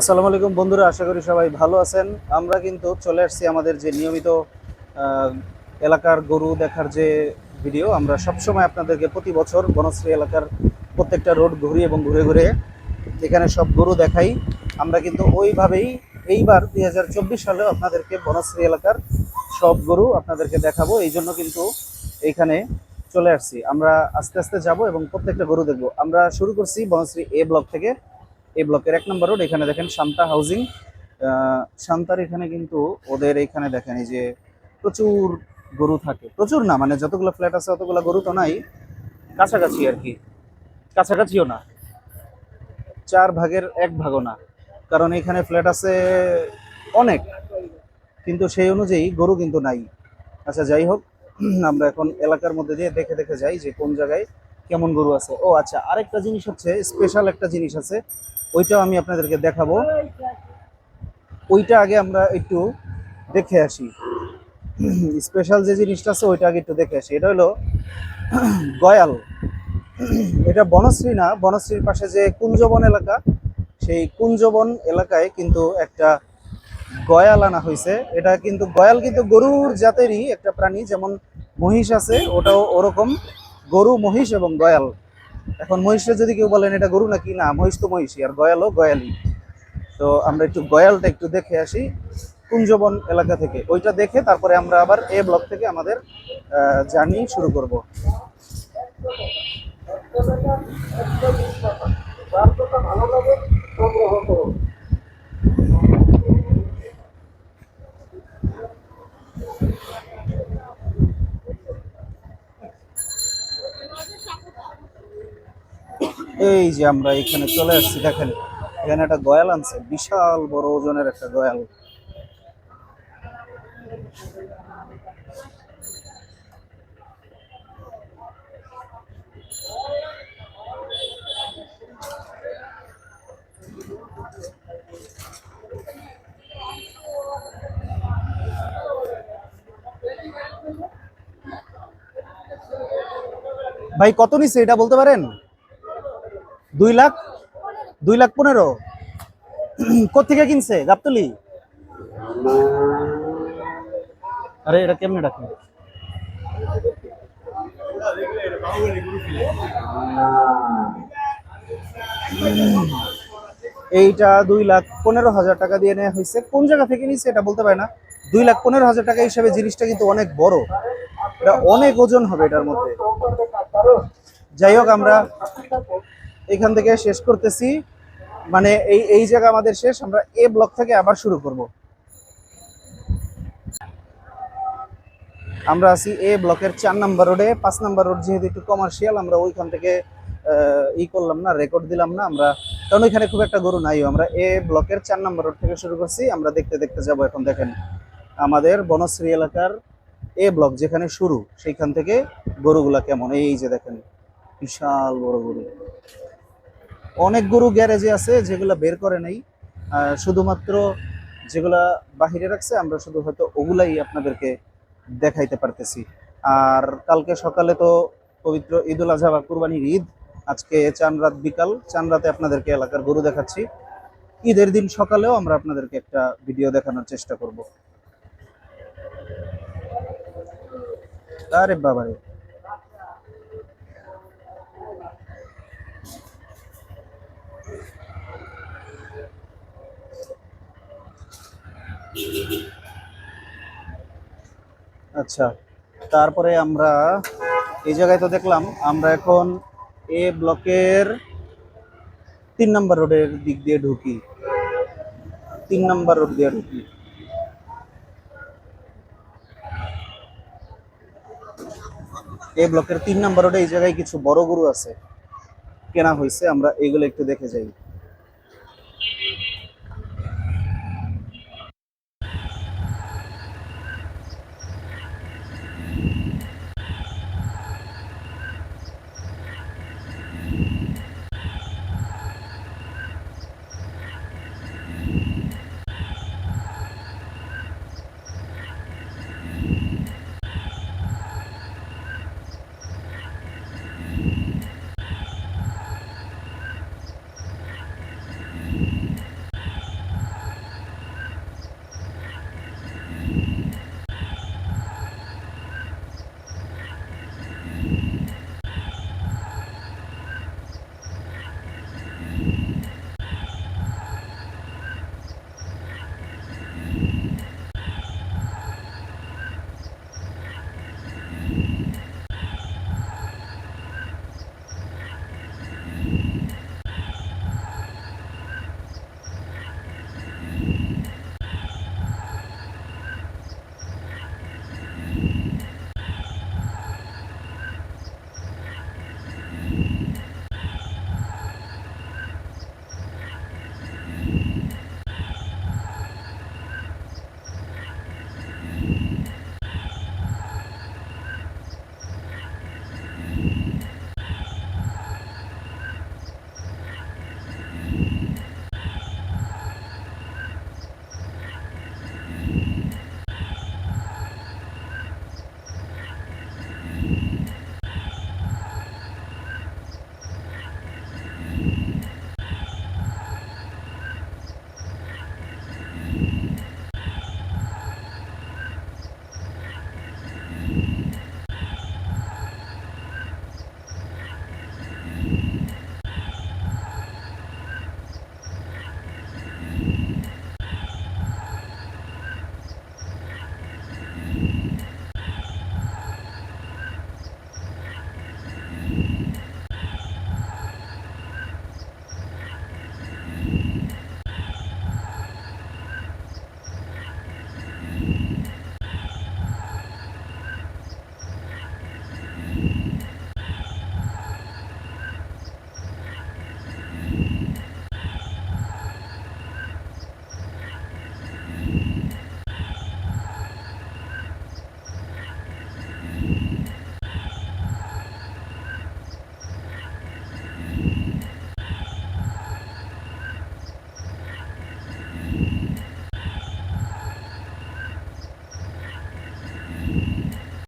আসসালামু আলাইকুম বন্ধুরা, আশা করি সবাই ভালো আছেন। আমরা কিন্তু চলে আসছি আমাদের যে নিয়মিত এলাকার গরু দেখার যে ভিডিও, আমরা সবসময় আপনাদেরকে প্রতি বছর বনশ্রী এলাকার প্রত্যেকটা রোড ঘুরি এবং ঘুরে ঘুরে এখানে সব গরু দেখাই। আমরা কিন্তু ওইভাবেই এইবার দুই হাজার চব্বিশ সালেও আপনাদেরকে বনশ্রী এলাকার সব গরু আপনাদেরকে দেখাবো, এই জন্য কিন্তু এইখানে চলে আসছি। আমরা আস্তে আস্তে যাব এবং প্রত্যেকটা গরু দেখব। আমরা শুরু করছি বনশ্রী এ ব্লক থেকে। এই ব্লকের এক নম্বর রোড, এখানে দেখেন শান্তা হাউজিং। শান্তার এখানে কিন্তু ওদের এখানে দেখেন এই যে প্রচুর গরু থাকে। প্রচুর না মানে যতগুলো ফ্ল্যাট আছে অতগুলো গরু তো নাই। কাছাকাছি আর কি। কাছাকাছিও না। চার ভাগের এক ভাগও না। কারণ এখানে ফ্ল্যাট আছে অনেক। কিন্তু সেই অনুযায়ী গরু কিন্তু নাই। আচ্ছা যাই হোক, আমরা এখন এলাকার মধ্যে দিয়ে দেখে দেখে যাই যে কোন জায়গায় কেমন গরু আছে? ও আচ্ছা আরেকটা জিনিস হচ্ছে স্পেশাল একটা জিনিস আছে, ওইটাও আমি আপনাদেরকে দেখাবো। ওইটা আগে আমরা একটু দেখে আসি। স্পেশাল যে জিনিসটা আছে, ওইটা আগে একটু দেখে আসি। এটা হলো গয়াল। এটা বনশ্রী না, বনশ্রীর পাশে যে কুঞ্জবন এলাকা, সেই কুঞ্জবন এলাকায় কিন্তু একটা গয়াল আনা হয়েছে। এটা কিন্তু গয়াল কিন্তু গরুর জাতেরই একটা প্রাণী, যেমন মহিষ আছে, ওটাও ওরকম। গরু, মহিষ এবং গয়াল। এখন মহিষটা যদি কেউ বলেন এটা গরু নাকি, না, মহিষ তো মহিষই, আর গয়ালও গয়ালই। তো আমরা একটু গয়ালটা একটু দেখে আসি কুঞ্জবন এলাকা থেকে। ওইটা দেখে তারপরে আমরা আবার এ ব্লক থেকে আমাদের জার্নি শুরু করব। এই যে আমরা এখানে চলে আসছি, দেখেন, এখানে একটা গয়াল আনছে, বিশাল বড় ওজনের একটা গয়াল। ভাই, কত নিচ্ছে এটা বলতে পারেন? দুই লাখ দুই লাখ পনেরো। কোথেকে কিনছে? গাবতলি? আরে, এটা কেমনে ডাকে এইটা দুই লাখ পনেরো হাজার টাকা দিয়ে নেওয়া হয়েছে। কোন জায়গা থেকে নিচ্ছে এটা বলতে পারে না। দুই লাখ পনেরো হাজার টাকা হিসাবে জিনিসটা কিন্তু অনেক বড়। এটা অনেক ওজন হবে এটার মধ্যে। যাই হোক, আমরা এখান থেকে শেষ করতেছি। মানে এই এই জায়গা আমাদের শেষ, আমরা এ ব্লক থেকে আবার শুরু করব। আমরা আছি এ ব্লকের চার নাম্বার রোডে, পাঁচ নাম্বার রোড যেহেতু একটু কমার্শিয়াল আমরা ওইখান থেকে ই করলাম না রেকর্ড দিলাম না, আমরা, কারণ ওইখানে খুব একটা গরু নাই। আমরা এ ব্লকের চার নাম্বার রোড থেকে শুরু করছি, আমরা দেখতে দেখতে যাব এখন, দেখেন। আমাদের বনশ্রী এলাকার এ ব্লক যেখানে শুরু, সেইখান থেকে গরুগুলা কেমন? এই যে দেখেন, বিশাল বড় গরু। অনেক গরু গ্যারেজে আছে যেগুলা বের করে নাই। শুধুমাত্র যেগুলা বাহিরে রাখছে, আমরা শুধু হয়তো ওগুলাই আপনাদেরকে দেখাইতে পারতেছি। আর কালকে সকালে তো পবিত্র ঈদ উল আজহা বা কুরবানির ঈদ। আজকে চান রাত বিকাল, চান রাতে আপনাদেরকে এলাকার গরু দেখাচ্ছি। ঈদের দিন সকালেও আমরা আপনাদেরকে একটা ভিডিও দেখানোর চেষ্টা করব। আরে বাবারে। আচ্ছা তারপরে আমরা এই জায়গায় তো দেখলাম, আমরা এখন এ ব্লকের তিন নম্বর রোডের দিক দিয়ে ঢুকি। তিন নম্বর রোড দিয়ে ঢুকি। এ ব্লকের তিন নম্বর রোডে এই জায়গায় কিছু বড় গরু আছে, কেনা হয়েছে, আমরা এইগুলো একটু দেখে যাই।